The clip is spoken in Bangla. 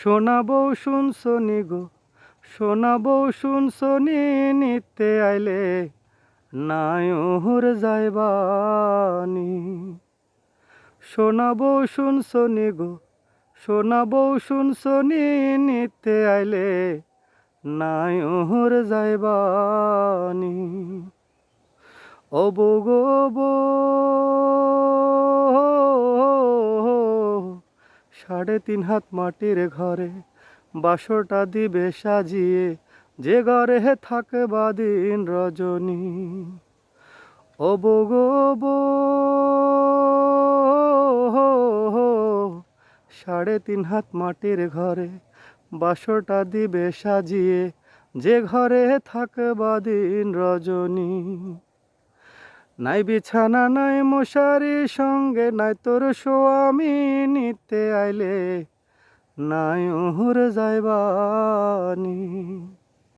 শোনাবো শুনছনি গো, শোনাবো শুনছনি নিতে আইলে নায়ুর যাইবানি। শোনাবো শুনছনি গো, শোনাবো শুনছনি নিতে আইলে নায়ুর যাইবানি। অবো গো বো সাড়ে তিন হাত মাটির ঘরে বাসরটা দিবে সাজিয়ে, যে ঘরে থাকে বাদিন রজনী। অবো গো বো সাড়ে তিন হাত মাটির ঘরে বাসরটা দিবে সাজিয়ে, যে ঘরে থাকে বাদিন রজনী। নাই বিছানা নাই মশারি সঙ্গে নাই তোর স্বামী নিতে আইলে নাই ওহর যাইবানি।